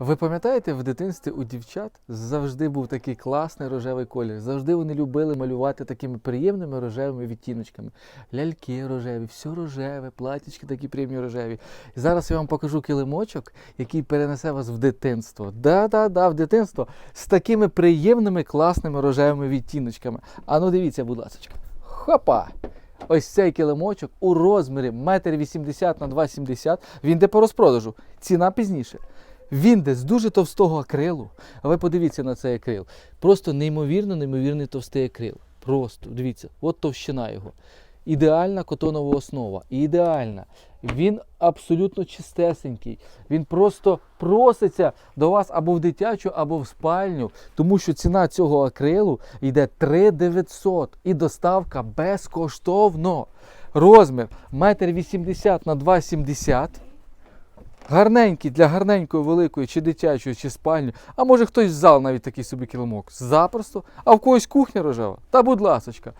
Ви пам'ятаєте, в дитинстві у дівчат завжди був такий класний рожевий колір. Завжди вони любили малювати такими приємними рожевими відтіночками. Ляльки рожеві, все рожеве, платічки такі приємні рожеві. І зараз я вам покажу килимочок, який перенесе вас в дитинство. Да-да-да, в дитинство з такими приємними класними рожевими відтіночками. А ну дивіться, будь ласка. Хопа! Ось цей килимочок у розмірі 1,80 на 2,70. Він йде по розпродажу. Ціна пізніше. Він з дуже товстого акрилу. А ви подивіться на цей акрил. Просто неймовірно, неймовірний товстий акрил. Просто дивіться, от товщина його. Ідеальна котонова основа. Ідеальна. Він абсолютно чистесенький. Він просто проситься до вас або в дитячу, або в спальню, тому що ціна цього акрилу йде 3900 і доставка безкоштовно. Розмір 1,80 на 2,70 гарненький для гарненької, великої, чи дитячої, чи спальні, а може хтось в зал навіть такий собі килимок. Запросто, а в когось кухня рожева. Та будь ласочка.